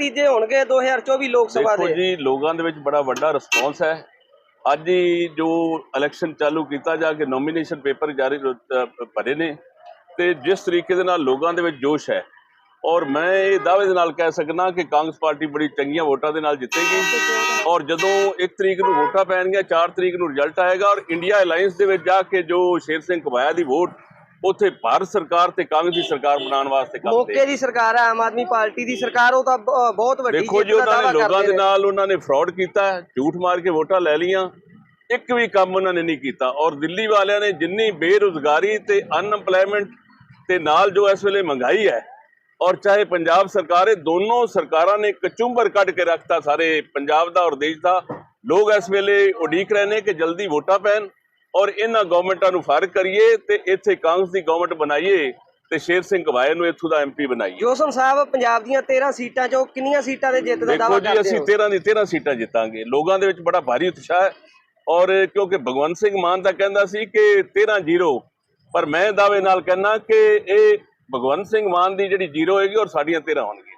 ਨਤੀਜੇ ਹੋਣਗੇ 2024 ਲੋਕ ਸਭਾ ਦੇਖੋ ਦੇ। ਜੀ ਲੋਕਾਂ ਦੇ ਵਿੱਚ ਬੜਾ ਵੱਡਾ ਰਿਸਪੌਂਸ ਹੈ। ਅੱਜ ਹੀ ਜੋ ਇਲੈਕਸ਼ਨ ਚਾਲੂ ਕੀਤਾ ਜਾ ਕੇ ਨੋਮੀਨੇਸ਼ਨ ਪੇਪਰ ਜਾਰੀ ਭਰੇ ਨੇ ਤੇ ਜਿਸ ਤਰੀਕੇ ਦੇ ਨਾਲ ਲੋਕਾਂ ਦੇ ਵਿੱਚ ਜੋਸ਼ ਹੈ। ਔਰ ਮੈਂ ਇਹ ਦਾਅਵੇ ਦੇ ਨਾਲ ਕਹਿ ਸਕਦਾ ਕਿ ਕਾਂਗਰਸ ਪਾਰਟੀ ਬੜੀ ਚੰਗੀਆਂ ਵੋਟਾਂ ਦੇ ਨਾਲ ਜਿੱਤੇਗੀ। ਔਰ ਜਦੋਂ 1 ਤਰੀਕ ਨੂੰ ਵੋਟਾਂ ਪੈਣਗੀਆਂ 4 ਤਰੀਕ ਨੂੰ ਰਿਜ਼ਲਟ ਆਏਗਾ ਔਰ ਇੰਡੀਆ ਅਲਾਈਅੰਸ ਦੇ ਵਿੱਚ ਜਾ ਕੇ ਜੋ ਸ਼ੇਰ ਸਿੰਘ ਕਬਾਇਆ ਦੀ ਵੋਟ ਉੱਥੇ ਭਾਰਤ ਸਰਕਾਰ ਤੇ ਕਾਂਗਰਸ ਦੀ ਸਰਕਾਰ ਬਣਾਉਣ ਵਾਸਤੇ ਕੰਮ ਮੌਕੇ ਦੇ ਸਰਕਾਰ ਹੈ ਆਮ ਆਦਮੀ ਪਾਰਟੀ ਦੀ ਸਰਕਾਰ ਉਹ ਤਾਂ ਬਹੁਤ ਵੱਡੀ ਦੇਖੋ ਜੀ ਉਹਨਾਂ ਨੇ ਲੋਕਾਂ ਦੇ। ਨਾਲ ਉਹਨਾਂ ਨੇ ਫਰਾਡ ਕੀਤਾ ਝੂਠ ਮਾਰ ਕੇ ਵੋਟਾਂ ਲੈ ਲੀਆਂ ਇੱਕ ਵੀ ਕੰਮ ਉਹਨਾਂ ਨੇ ਨਹੀਂ ਕੀਤਾ ਔਰ ਦਿੱਲੀ ਵਾਲਿਆਂ ਨੇ ਜਿੰਨੀ ਬੇਰੁਜ਼ਗਾਰੀ ਤੇ ਅਨਐਮਪਲੋਇਮੈਂਟ ਤੇ ਨਾਲ ਜੋ ਇਸ ਵੇਲੇ ਮਹਿੰਗਾਈ ਹੈ ਔਰ ਚਾਹੇ ਪੰਜਾਬ ਸਰਕਾਰ ਇਹ ਦੋਨੋਂ ਸਰਕਾਰਾਂ ਨੇ ਕਚੁੰਬਰ ਕੱਢ ਕੇ ਰੱਖਤਾ ਸਾਰੇ ਪੰਜਾਬ ਦਾ ਔਰ ਦੇਸ਼ ਦਾ ਲੋਕ ਇਸ ਵੇਲੇ ਉਡੀਕ ਰਹੇ ਨੇ ਕਿ ਜਲਦੀ ਵੋਟਾਂ ਪੈਣ ਔਰ ਇਹਨਾਂ ਗਵਰਨਮੈਂਟਾਂ ਨੂੰ ਫਾਰਗ ਕਰੀਏ ਤੇ ਇੱਥੇ ਕਾਂਗਰਸ ਦੀ ਗਵਰਨਮੈਂਟ ਬਣਾਈਏ ਤੇ ਸ਼ੇਰ ਸਿੰਘ ਕਵਾਏ ਨੂੰ ਇੱਥੋਂ ਦਾ ਐਮਪੀ ਬਣਾਈਏ। ਜੋਸਨ ਸਾਹਿਬ ਪੰਜਾਬ ਦੀਆਂ 13 ਸੀਟਾਂ ਚੋਂ ਕਿੰਨੀਆਂ ਸੀਟਾਂ ਦੇ ਜਿੱਤ ਦਾ ਦਾਅਵਾ ਦੇਖੋ ਜੀ ਕਰਦੇ ਅਸੀਂ ਹੋ? 13 ਦੀ 13 ਸੀਟਾਂ ਜਿੱਤਾਂਗੇ। ਲੋਕਾਂ ਦੇ ਵਿੱਚ ਬੜਾ ਭਾਰੀ ਉਤਸ਼ਾਹ ਹੈ ਔਰ ਕਿਉਂਕਿ ਭਗਵੰਤ ਸਿੰਘ ਮਾਨ ਤਾਂ ਕਹਿੰਦਾ ਸੀ ਕਿ 13 ਜ਼ੀਰੋ ਪਰ ਮੈਂ ਦਾਅਵੇ ਨਾਲ ਕਹਿੰਦਾ ਕਿ ਇਹ ਭਗਵੰਤ ਸਿੰਘ ਮਾਨ ਦੀ ਜਿਹੜੀ ਜ਼ੀਰੋ ਹੋਏਗੀ ਔਰ ਸਾਡੀਆਂ 13 ਹੋਣਗੀਆਂ।